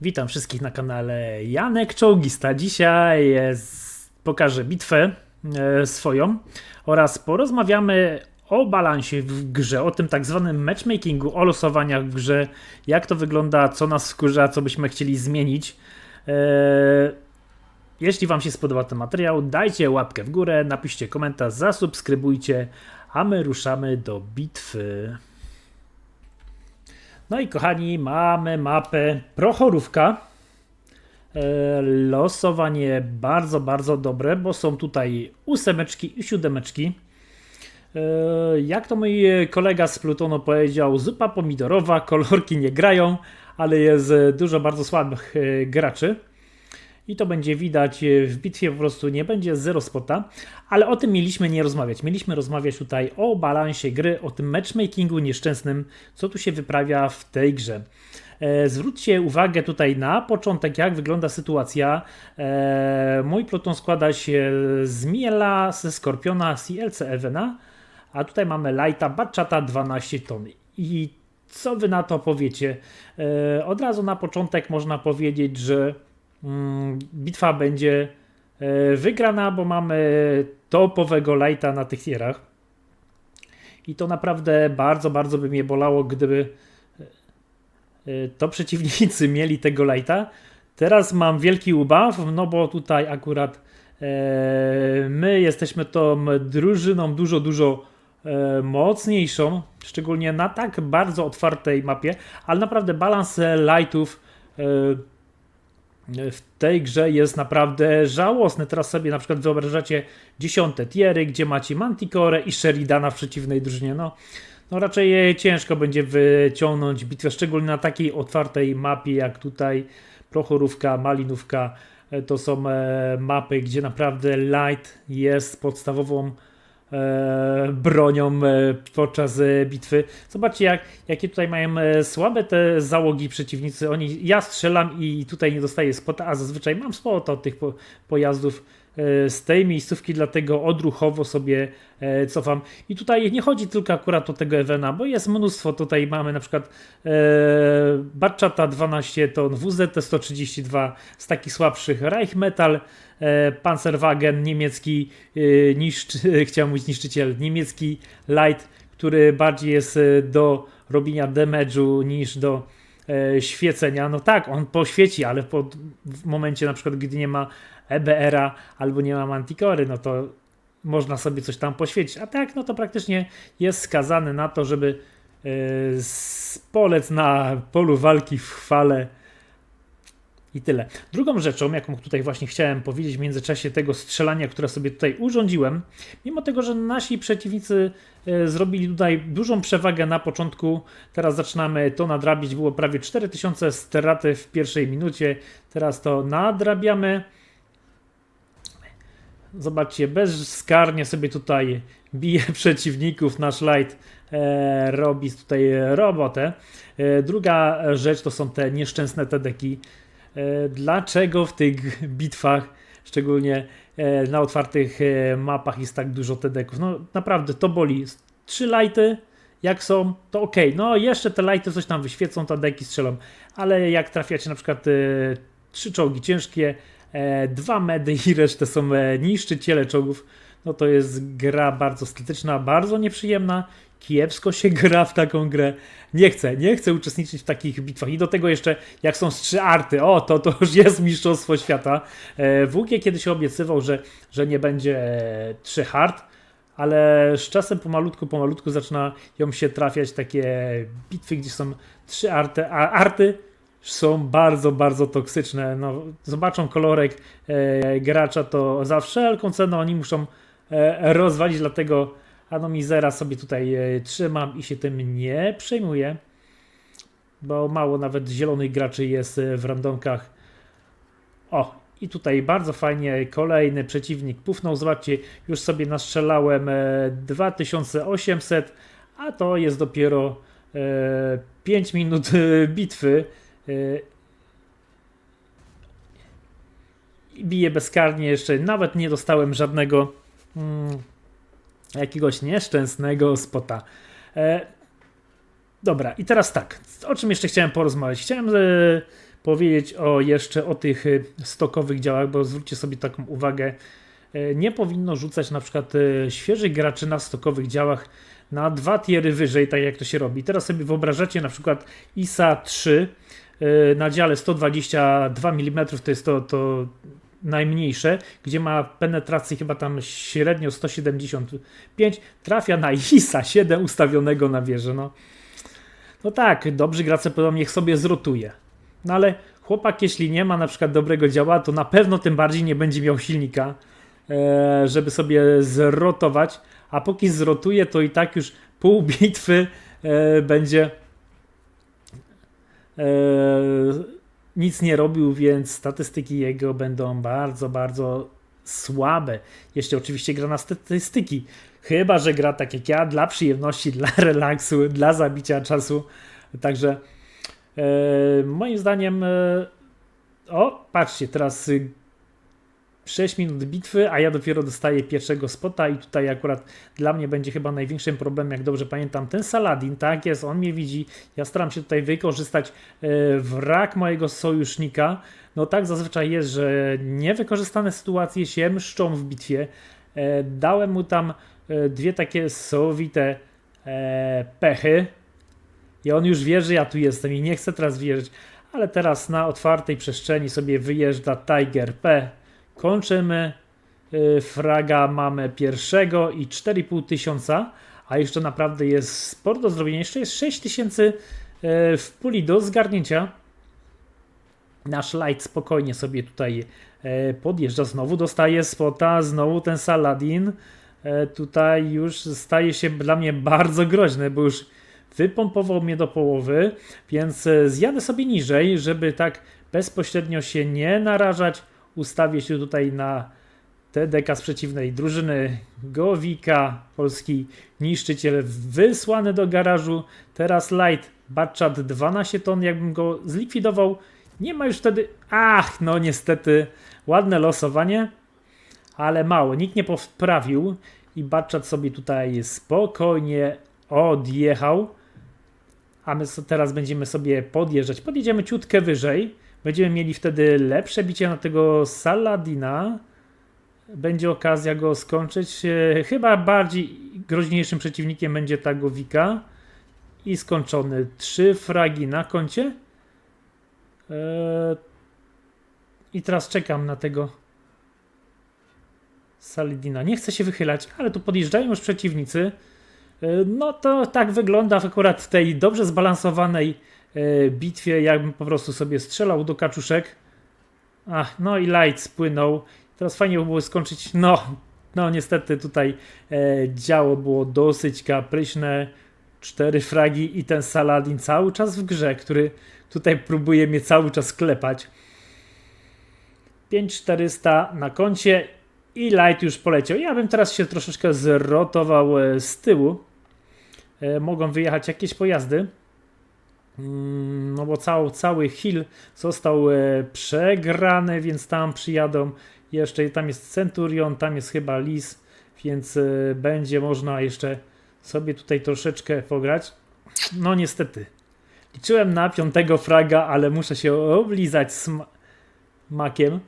Witam wszystkich na kanale Janek Czołgista. Dzisiaj pokażę bitwę e, swoją oraz porozmawiamy o balansie w grze, o tym tak zwanym matchmakingu, o losowaniach w grze, jak to wygląda, co nas wkurza, co byśmy chcieli zmienić. E, jeśli Wam się spodoba ten materiał, dajcie łapkę w górę, napiszcie komentarz, zasubskrybujcie, a my ruszamy do bitwy. No i kochani, mamy mapę Prochorówka. E, Losowanie bardzo, bardzo dobre, bo są tutaj ósemeczki i siódemeczki. E, Jak to mój kolega z Plutonu powiedział, zupa pomidorowa, kolorki nie grają, ale jest dużo bardzo słabych e, graczy. I to będzie widać e, w bitwie, po prostu nie będzie zero spota, ale o tym mieliśmy nie rozmawiać. Mieliśmy rozmawiać tutaj o balansie gry, o tym matchmakingu nieszczęsnym, co tu się wyprawia w tej grze. E, Zwróćcie uwagę tutaj na początek, jak wygląda sytuacja. E, Mój pluton składa się z Miela, ze Skorpiona, z ILC Evena, a tutaj mamy Lighta, Batchata 12 ton. I co wy na to powiecie? Od razu na początek można powiedzieć, że bitwa będzie e, wygrana, bo mamy topowego lighta na tych tierach. I to naprawdę bardzo, bardzo by mnie bolało, gdyby e, to przeciwnicy mieli tego lighta. Teraz mam wielki ubaw, no bo tutaj akurat e, my jesteśmy tą drużyną dużo, dużo e, mocniejszą, szczególnie na tak bardzo otwartej mapie, ale naprawdę balans e, lightów e, w tej grze jest naprawdę żałosny. Teraz sobie na przykład wyobrażacie dziesiąte tiery, gdzie macie Manticore i Sheridana w przeciwnej drużynie. No, no raczej ciężko będzie wyciągnąć bitwę, szczególnie na takiej otwartej mapie jak tutaj Prochorówka, Malinówka. E, To są e, mapy, gdzie naprawdę light jest podstawową bronią e, podczas e, bitwy. Zobaczcie, jak, jakie tutaj mają e, słabe te załogi przeciwnicy. Oni, ja strzelam i tutaj nie dostaję spota, a zazwyczaj mam spot od tych po, pojazdów e, z tej miejscówki, dlatego odruchowo sobie e, cofam. I tutaj nie chodzi tylko akurat o tego Evena, bo jest mnóstwo. Tutaj mamy na przykład e, Batchata 12 ton, WZT 132 z takich słabszych, Reich Metal, e, Panzerwagen niemiecki, e, niszcz, chciałem mówić niszczyciel, niemiecki Light, który bardziej jest e, do robienia damage'u niż do e, świecenia. No tak, on poświeci, ale w momencie na przykład, gdy nie ma EBR-a albo nie ma Manticory, no to można sobie coś tam poświecić. A tak, no to praktycznie jest skazany na to, żeby e, spolec na polu walki w chwale i tyle. Drugą rzeczą, jaką tutaj właśnie chciałem powiedzieć w międzyczasie tego strzelania, które sobie tutaj urządziłem, mimo tego, że nasi przeciwnicy e, zrobili tutaj dużą przewagę na początku, teraz zaczynamy to nadrabić, było prawie 4000 straty w pierwszej minucie, teraz to nadrabiamy. Zobaczcie, bezskarnie sobie tutaj bije przeciwników, nasz light e, robi tutaj robotę. E, druga rzecz to są te nieszczęsne TDki. E, dlaczego w tych bitwach, szczególnie e, na otwartych e, mapach jest tak dużo TDków? No naprawdę to boli. Trzy lighty jak są, to ok. No jeszcze te lighty coś tam wyświecą, te deki strzelą, ale jak trafiacie na przykład e, trzy czołgi ciężkie, e, dwa medy i resztę są e, niszczyciele czołgów, no to jest gra bardzo statyczna, bardzo nieprzyjemna. Kiepsko się gra w taką grę. Nie chcę, nie chcę uczestniczyć w takich bitwach. I do tego jeszcze, jak są trzy arty, o, to to już jest mistrzostwo świata. E, WG kiedyś obiecywał, że, że nie będzie e, trzy hard, ale z czasem pomalutku, pomalutku zaczynają się trafiać takie bitwy, gdzie są trzy arty, a arty są bardzo, bardzo toksyczne. No, zobaczą kolorek e, gracza, to za wszelką cenę oni muszą e, rozwalić, dlatego Anomizera sobie tutaj e, trzymam i się tym nie przejmuję, bo mało nawet zielonych graczy jest e, w randomkach. O, i tutaj bardzo fajnie kolejny przeciwnik pufnął. Zobaczcie, już sobie nastrzelałem e, 2800, a to jest dopiero e, 5 minut e, bitwy. E, i Biję bezkarnie jeszcze, nawet nie dostałem żadnego mm, jakiegoś nieszczęsnego spota. E, dobra, i teraz tak, o czym jeszcze chciałem porozmawiać? Chciałem e, powiedzieć o jeszcze o tych y, stokowych działach, bo zwróćcie sobie taką uwagę. y, Nie powinno rzucać na przykład y, świeżych graczy na stokowych działach na dwa tiery wyżej, tak jak to się robi. Teraz sobie wyobrażacie na przykład ISA 3 y, na dziale 122 mm, to jest to, to najmniejsze, gdzie ma penetrację chyba tam średnio 175, trafia na ISA 7 ustawionego na wieżę. No, no tak, dobrzy gracze powiedzą, niech sobie zrotuje. No ale chłopak, jeśli nie ma na przykład dobrego działa, to na pewno tym bardziej nie będzie miał silnika, e, żeby sobie zrotować. A póki zrotuje, to i tak już pół bitwy e, będzie e, nic nie robił, więc statystyki jego będą bardzo, bardzo słabe. Jeśli oczywiście gra na statystyki. Chyba, że gra tak jak ja, dla przyjemności, dla relaksu, dla zabicia czasu. Także e, moim zdaniem. E, o, patrzcie, teraz 6 minut bitwy, a ja dopiero dostaję pierwszego spota i tutaj akurat dla mnie będzie chyba największym problemem, jak dobrze pamiętam, ten Saladin, tak jest, on mnie widzi, ja staram się tutaj wykorzystać e, wrak mojego sojusznika, no tak zazwyczaj jest, że niewykorzystane sytuacje się mszczą w bitwie, e, dałem mu tam e, dwie takie sowite pechy. I on już wie, że ja tu jestem i nie chce teraz wierzyć, ale teraz na otwartej przestrzeni sobie wyjeżdża Tiger P, kończymy. y, Fraga mamy pierwszego i 4,5 tysiąca, a jeszcze naprawdę jest sporo do zrobienia. Jeszcze jest 6 tysięcy y, w puli do zgarnięcia. Nasz light spokojnie sobie tutaj e, podjeżdża, znowu dostaje spota, znowu ten Saladin. Tutaj już staje się dla mnie bardzo groźny, bo już wypompował mnie do połowy, więc zjadę sobie niżej, żeby tak bezpośrednio się nie narażać. Ustawię się tutaj na TDK z przeciwnej drużyny Gowika, polski niszczyciel wysłany do garażu. Teraz Light, Batchat 12 ton, jakbym go zlikwidował. Nie ma już wtedy. Ach, no niestety, ładne losowanie, ale mało. Nikt nie poprawił i Batchat sobie tutaj spokojnie odjechał. A my teraz będziemy sobie podjeżdżać. Podjedziemy ciutkę wyżej. Będziemy mieli wtedy lepsze bicie na tego Saladina. Będzie okazja go skończyć. E, Chyba bardziej groźniejszym przeciwnikiem będzie ta Gowika. I skończony. Trzy fragi na koncie. Eee, I teraz czekam na tego Saladina. Nie chcę się wychylać, ale tu podjeżdżają już przeciwnicy. E, No to tak wygląda akurat w tej dobrze zbalansowanej e, bitwie, jakbym po prostu sobie strzelał do kaczuszek. Ach, no i light spłynął. Teraz fajnie by było skończyć. No, no niestety tutaj e, działo było dosyć kapryśne. Cztery fragi i ten Saladin cały czas w grze, który tutaj próbuje mnie cały czas klepać. 5400 na koncie i light już poleciał. Ja bym teraz się troszeczkę zrotował e, z tyłu. E, Mogą wyjechać jakieś pojazdy. Mm, No bo cały, cały hill został e, przegrany, więc tam przyjadą. Jeszcze tam jest Centurion, tam jest chyba Lis, więc e, będzie można jeszcze sobie tutaj troszeczkę pograć. No niestety. Liczyłem na piątego fraga, ale muszę się oblizać sma- makiem.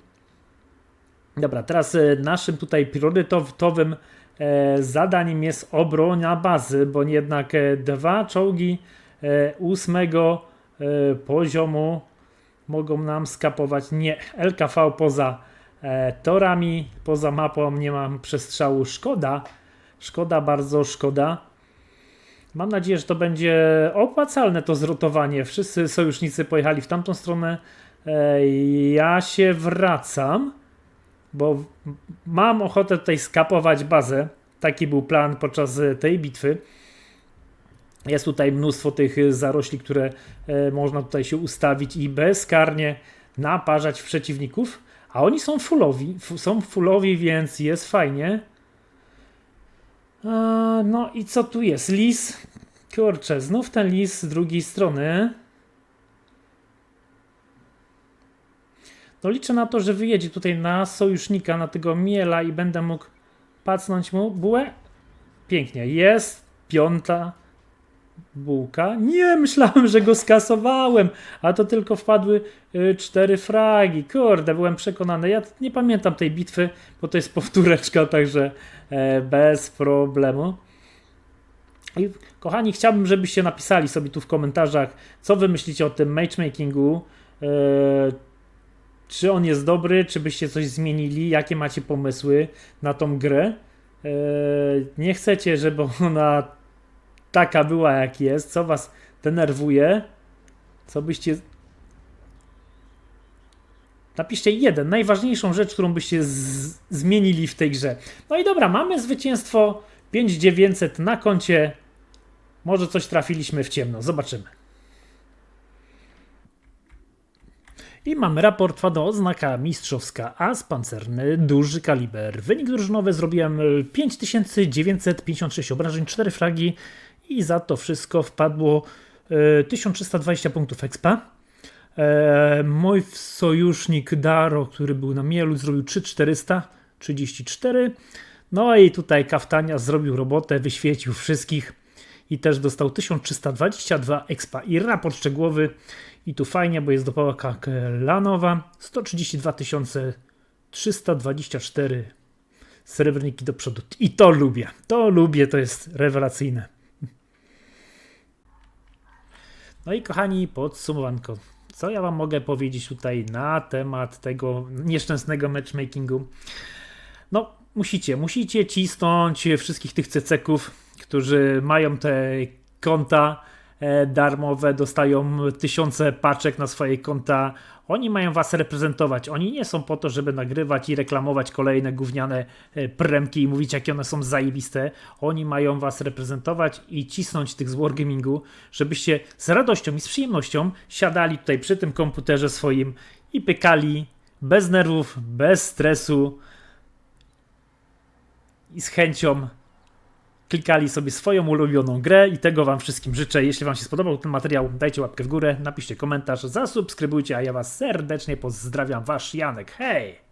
Dobra, teraz e, naszym tutaj priorytetowym zadaniem jest obrona bazy, bo jednak dwa czołgi ósmego e, poziomu mogą nam skapować. Nie, LKV poza e, torami, poza mapą nie mam przestrzału. Szkoda, szkoda, bardzo szkoda. Mam nadzieję, że to będzie opłacalne to zrotowanie. Wszyscy sojusznicy pojechali w tamtą stronę. E, Ja się wracam bo mam ochotę tutaj skapować bazę. Taki był plan podczas e, tej bitwy. Jest tutaj mnóstwo tych e, zarośli, które e, można tutaj się ustawić i bezkarnie naparzać w przeciwników. A oni są fullowi, są fullowi, więc jest fajnie. E, No i co tu jest? Lis. Kurczę, znów ten lis z drugiej strony. No liczę na to, że wyjedzie tutaj na sojusznika, na tego miela i będę mógł pacnąć mu bułę. Pięknie, jest piąta. Bułka? Nie, myślałem, że go skasowałem, a to tylko wpadły y, cztery fragi. Kurde, byłem przekonany. Ja nie pamiętam tej bitwy, bo to jest powtóreczka, także e, bez problemu. I kochani, chciałbym, żebyście napisali sobie tu w komentarzach, co wy myślicie o tym matchmakingu. E, czy on jest dobry, czy byście coś zmienili, jakie macie pomysły na tą grę. E, nie chcecie, żeby ona taka była, jak jest, co was denerwuje, co byście. Napiszcie jeden, najważniejszą rzecz, którą byście zmienili w tej grze. No i dobra, mamy zwycięstwo 5900 na koncie. Może coś trafiliśmy w ciemno, zobaczymy. I mamy raport Fado, oznaka mistrzowska, as pancerny, duży kaliber. Wynik drużynowy zrobiłem e, 5956 obrażeń, 4 fragi i za to wszystko wpadło e, 1320 punktów expa. E, mój sojusznik Daro, który był na mielu, zrobił 3434. No i tutaj Kaftania zrobił robotę, wyświecił wszystkich i też dostał 1322 expa i raport szczegółowy. I tu fajnie, bo jest dopałaka lanowa 132 324 srebrniki do przodu. I to lubię, to lubię, to jest rewelacyjne. No i kochani, podsumowanko. Co ja wam mogę powiedzieć tutaj na temat tego nieszczęsnego matchmakingu? No, musicie, musicie cisnąć wszystkich tych ceceków, którzy mają te konta darmowe, dostają tysiące paczek na swoje konta. Oni mają was reprezentować. Oni nie są po to, żeby nagrywać i reklamować kolejne gówniane e, premki i mówić, jakie one są zajebiste. Oni mają was reprezentować i cisnąć tych z Wargamingu, żebyście z radością i z przyjemnością siadali tutaj przy tym komputerze swoim i pykali bez nerwów, bez stresu i z chęcią klikali sobie swoją ulubioną grę i tego Wam wszystkim życzę. Jeśli Wam się spodobał ten materiał, dajcie łapkę w górę, napiszcie komentarz, zasubskrybujcie, a ja Was serdecznie pozdrawiam, Wasz Janek. Hej!